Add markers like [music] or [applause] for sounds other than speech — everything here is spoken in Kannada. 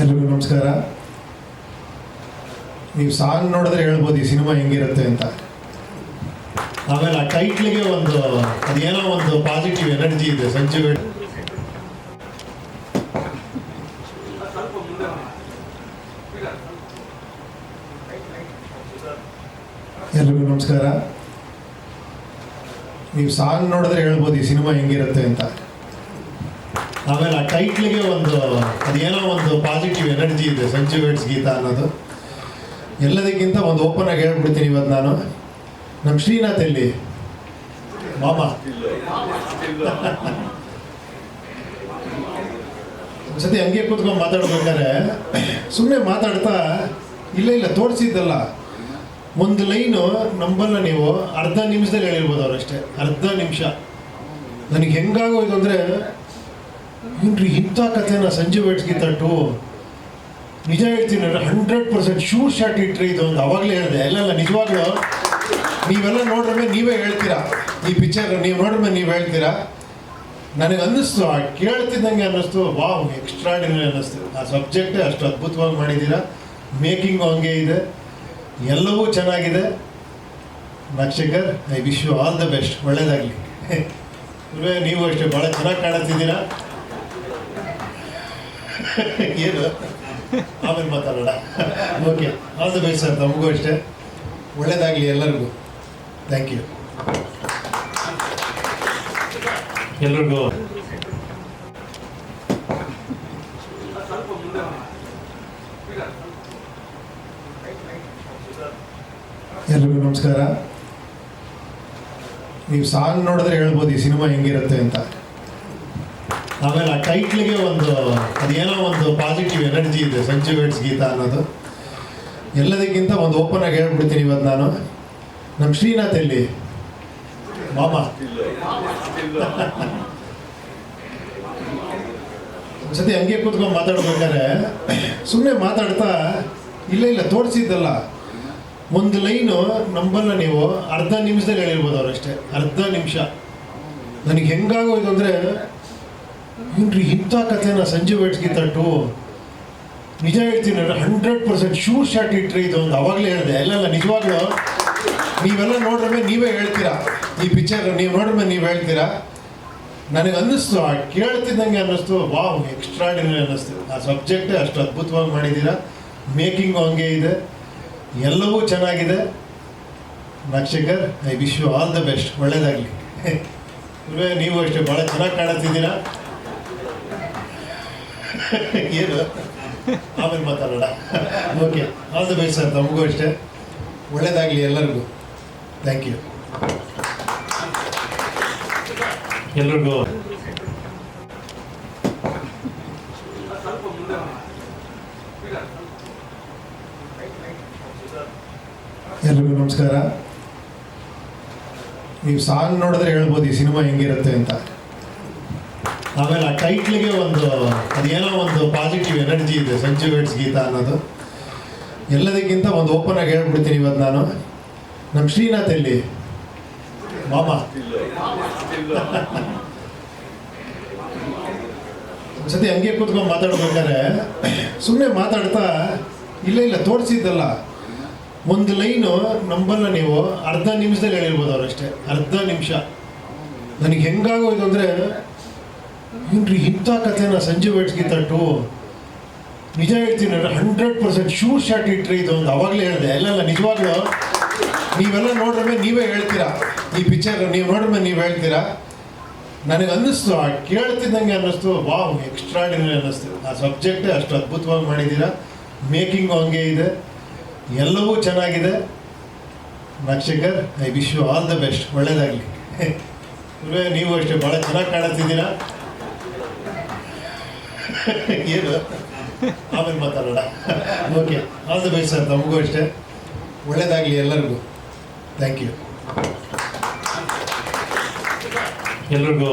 ಎಲ್ರಿಗೂ ನಮಸ್ಕಾರ. ನೀವು ಸಾಂಗ್ ನೋಡಿದ್ರೆ ಹೇಳ್ಬೋದು ಈ ಸಿನಿಮಾ ಹೆಂಗಿರುತ್ತೆ ಅಂತ. ಆಮೇಲೆ ಆ ಟೈಟ್ಲಿಗೆ ಒಂದು, ಅದೇನೋ ಒಂದು ಪಾಸಿಟಿವ್ ಎನರ್ಜಿ ಇದೆ ಸಂಜು ಎಲ್ಲರಿಗೂ ಎಲ್ರಿಗೂ ನಮಸ್ಕಾರ. ನೀವು ಸಾಂಗ್ ನೋಡಿದ್ರೆ ಹೇಳ್ಬೋದು ಈ ಸಿನಿಮಾ ಹೆಂಗಿರುತ್ತೆ ಅಂತ. ಆಮೇಲೆ ಆ ಟೈಟ್ಲಿಗೆ ಒಂದು, ಅದೇನೋ ಒಂದು ಪಾಸಿಟಿವ್ ಎನರ್ಜಿ ಇದೆ ಸಂಜು ವೇಟ್ಸ್ ಗೀತ ಅನ್ನೋದು. ಎಲ್ಲದಕ್ಕಿಂತ ಒಂದು ಓಪನ್ ಆಗಿ ಹೇಳ್ಬಿಡ್ತೀನಿ ಇವತ್ತು ನಾನು. ನಮ್ಮ ಶ್ರೀನಾಥ್ ಎಲ್ಲಿ? ಮಾಮ. ಸತಿ ಹಂಗೆ ಕೂತ್ಕೊಂಡು ಮಾತಾಡ್ಬೇಕಾದ್ರೆ ಸುಮ್ಮನೆ ಮಾತಾಡ್ತಾ ಇಲ್ಲ ಇಲ್ಲ, ತೋರಿಸಿದ್ದಲ್ಲ. ಒಂದು ಲೈನು ನಂಬಲ್ಲ ನೀವು, ಅರ್ಧ ನಿಮಿಷದಲ್ಲಿ ಹೇಳಿರ್ಬೋದು ಅಷ್ಟೇ. ಅರ್ಧ ನಿಮಿಷ. ನನಗೆ ಹೆಂಗಾಗೋಯ್ತು ಅಂದರೆ ಇನ್ರಿ ಇಂಥ ಕಥೆನ ಸಂಜೆ ವೇಟ್ಸ್ಗೆ ನಿಜ ಹೇಳ್ತೀನಿ ಹಂಡ್ರೆಡ್ ಪರ್ಸೆಂಟ್ ಶೂರ್ ಶಾಟ್ ಇಟ್ರಿ ಇದು ಒಂದು ಅವಾಗಲೇ ಹೇಳಿದೆ. ಎಲ್ಲ ನಿಜವಾಗ್ಲೂ? ನೀವೆಲ್ಲ ನೋಡ್ರೆ ನೀವೇ ಹೇಳ್ತೀರಾ? ಈ ಪಿಕ್ಚರ್ ನೀವು ನೋಡ್ರೆ ನೀವು ಹೇಳ್ತೀರಾ? ನನಗೆ ಅನ್ನಿಸ್ತು, ಆ ಕೇಳ್ತಿದ್ದಂಗೆ ಅನ್ನಿಸ್ತು. ವಾವ್ ಎಕ್ಸ್ಟ್ರಾಡಿನರಿ ಅನ್ನಿಸ್ತು. ಆ ಸಬ್ಜೆಕ್ಟೇ ಅಷ್ಟು ಅದ್ಭುತವಾಗಿ ಮಾಡಿದ್ದೀರಾ? ಮೇಕಿಂಗು ಹಂಗೆ ಇದೆ. ಎಲ್ಲವೂ ಚೆನ್ನಾಗಿದೆ. ನಕ್ಷಕರ್ I wish you all the best ಒಳ್ಳೇದಾಗಲಿ. ನೀವು ಅಷ್ಟೇ ಭಾಳ ಚೆನ್ನಾಗಿ ಕಾಣುತ್ತಿದ್ದೀರಾ? ಏನು? ಆಮೇಲೆ ಮಾತಾಡೋಣ. Okay all the best sir ತಮಗೂ ಅಷ್ಟೇ. ಒಳ್ಳೇದಾಗಲಿ ಎಲ್ಲರಿಗೂ. ಥ್ಯಾಂಕ್ ಯು ಎಲ್ರಿಗೂ ಎಲ್ರಿಗೂ ನಮಸ್ಕಾರ. ನೀವು ಸಾಂಗ್ ನೋಡಿದ್ರೆ ಹೇಳ್ಬೋದು ಈ ಸಿನಿಮಾ ಹೆಂಗಿರುತ್ತೆ ಅಂತ. ಆಮೇಲೆ ಆ ಟೈಟ್ಲಿಗೆ ಒಂದು, ಅದೇನೋ ಒಂದು ಪಾಸಿಟಿವ್ ಎನರ್ಜಿ ಇದೆ ಸಂಜು ವೇಡ್ಸ್ ಗೀತಾ ಅನ್ನೋದು. ಎಲ್ಲದಕ್ಕಿಂತ ಒಂದು ಓಪನ್ ಆಗಿ ಹೇಳ್ಬಿಡ್ತೀನಿ ಇವತ್ತು ನಾನು. ನಮ್ಮ ಶ್ರೀನಾಥ್ ಎಲ್ಲಿ? ಮಾಮ. ಸತಿ ಹಂಗೆ ಕೂತ್ಕೊಂಡು ಮಾತಾಡ್ಬೇಕಾದ್ರೆ ಸುಮ್ಮನೆ ಮಾತಾಡ್ತಾ ಇಲ್ಲ ಇಲ್ಲ, ತೋರಿಸಿದ್ದಲ್ಲ. ಒಂದು ಲೈನು ನಂಬಲ್ಲ ನೀವು, ಅರ್ಧ ನಿಮಿಷದಲ್ಲಿ ಹೇಳಿರ್ಬೋದು ಅವರಷ್ಟೇ ಅರ್ಧ ನಿಮಿಷ. ನನಗೆ ಹೆಂಗಾಗೋಯ್ತು ಅಂದರೆ ಇನ್ರಿ ಇಂಥ ಕಥೆನ ಸಂಜೆ ವೇಟ್ಸ್ಗೆ ನಿಜ ಹೇಳ್ತೀನಿ ಹಂಡ್ರೆಡ್ ಪರ್ಸೆಂಟ್ ಶೂರ್ ಶಾಟ್ ಇಟ್ರಿ ಇದು ಒಂದು ಅವಾಗಲೇ ಹೇಳಿದೆ ಎಲ್ಲ ನಿಜವಾಗ್ಲೂ? ನೀವೆಲ್ಲ ನೋಡ್ರೆ ನೀವೇ ಹೇಳ್ತೀರಾ? ಈ ಪಿಕ್ಚರ್ ನೀವು ನೋಡ್ರೆ ನೀವು ಹೇಳ್ತೀರಾ? ನನಗೆ ಅನ್ನಿಸ್ತು, ಆ ಕೇಳ್ತಿದ್ದಂಗೆ ಅನ್ನಿಸ್ತು. ವಾವ್ ಎಕ್ಸ್ಟ್ರಾಡಿನರಿ ಅನ್ನಿಸ್ತು. ಆ ಸಬ್ಜೆಕ್ಟೇ ಅಷ್ಟು ಅದ್ಭುತವಾಗಿ ಮಾಡಿದ್ದೀರಾ? ಮೇಕಿಂಗು ಹಂಗೆ ಇದೆ. ಎಲ್ಲವೂ ಚೆನ್ನಾಗಿದೆ. ನಕ್ಷಕರ್ I wish you all the best ಒಳ್ಳೇದಾಗಲಿ. ನೀವು ಅಷ್ಟೇ ಭಾಳ ಚೆನ್ನಾಗಿ ಕಾಣುತ್ತಿದ್ದೀರಾ? [laughs] ಏನು? ಆಮೇಲೆ ಮಾತಾಡೋಣ. Okay all the best sir ತಮಗೂ ಅಷ್ಟೇ. ಒಳ್ಳೇದಾಗಲಿ ಎಲ್ಲರಿಗೂ. ಥ್ಯಾಂಕ್ ಯು ಎಲ್ರಿಗೂ. ಎಲ್ರಿಗೂ ನಮಸ್ಕಾರ. ನೀವು ಸಾಂಗ್ ನೋಡಿದ್ರೆ ಹೇಳ್ಬೋದು ಈ ಸಿನಿಮಾ ಹೆಂಗಿರುತ್ತೆ ಅಂತ. ಆಮೇಲೆ ಆ ಟೈಟ್ಲಿಗೆ ಒಂದು, ಅದೇನೋ ಒಂದು ಪಾಸಿಟಿವ್ ಎನರ್ಜಿ ಇದೆ ಸಂಜು ವೇಡ್ಸ್ ಗೀತ ಅನ್ನೋದು. ಎಲ್ಲದಕ್ಕಿಂತ ಒಂದು ಓಪನ್ ಆಗಿ ಹೇಳ್ಬಿಡ್ತೀನಿ ಇವತ್ತು ನಾನು. ನಮ್ಮ ಶ್ರೀನಾಥ್ ಎಲ್ಲಿ? ಮಾಮ. ಒಂದ್ಸತಿ ಹಂಗೆ ಕೂತ್ಕೊಂಡು ಮಾತಾಡ್ಬೇಕಾದ್ರೆ ಸುಮ್ಮನೆ ಮಾತಾಡ್ತಾ, ಇಲ್ಲ ಇಲ್ಲ, ತೋರಿಸಿದ್ದಲ್ಲ. ಒಂದು ಲೈನು ನಂಬಲ್ಲ ನೀವು, ಅರ್ಧ ನಿಮಿಷದಲ್ಲಿ ಹೇಳಿರ್ಬೋದು ಅಷ್ಟೇ. ಅರ್ಧ ನಿಮಿಷ. ನನಗೆ ಹೆಂಗಾಗೋಯ್ತು ಅಂದರೆ ಇನ್ರಿ ಇಂಥ ಕಥೆನ ಸಂಜೆ ವೇಟ್ಸ್ಗೆ ನಿಜ ಹೇಳ್ತೀನಿ ಹಂಡ್ರೆಡ್ ಪರ್ಸೆಂಟ್ ಶೂರ್ ಶಾಟ್ ಇಟ್ರಿ ಇದು ಒಂದು ಅವಾಗಲೇ ಹೇಳಿದೆ. ಎಲ್ಲ ನಿಜವಾಗ್ಲೂ? ನೀವೆಲ್ಲ ನೋಡ್ರೆ ನೀವೇ ಹೇಳ್ತೀರಾ? ಈ ಪಿಕ್ಚರ್ ನೀವು ನೋಡ್ರೆ ನೀವು ಹೇಳ್ತೀರಾ? ನನಗೆ ಅನ್ನಿಸ್ತು, ಆ ಕೇಳ್ತಿದ್ದಂಗೆ ಅನ್ನಿಸ್ತು. ವಾವ್ ಎಕ್ಸ್ಟ್ರಾಡಿನರಿ ಅನ್ನಿಸ್ತು. ಆ ಸಬ್ಜೆಕ್ಟೇ ಅಷ್ಟು ಅದ್ಭುತವಾಗಿ ಮಾಡಿದ್ದೀರಾ? ಮೇಕಿಂಗು ಹಂಗೆ ಇದೆ. ಎಲ್ಲವೂ ಚೆನ್ನಾಗಿದೆ. ನಕ್ಷಕರ್ I wish you all the best ಒಳ್ಳೇದಾಗಲಿ. ನೀವು ಅಷ್ಟೇ ಭಾಳ ಚೆನ್ನಾಗಿ ಕಾಣುತ್ತಿದ್ದೀರಾ? [laughs] ಏನು? ಆಮೇಲೆ ಮಾತಾಡೋಣ. Okay all the best sir ತಮಗೂ ಅಷ್ಟೇ. ಒಳ್ಳೇದಾಗಲಿ ಎಲ್ಲರಿಗೂ. ಥ್ಯಾಂಕ್ ಯು ಎಲ್ರಿಗೂ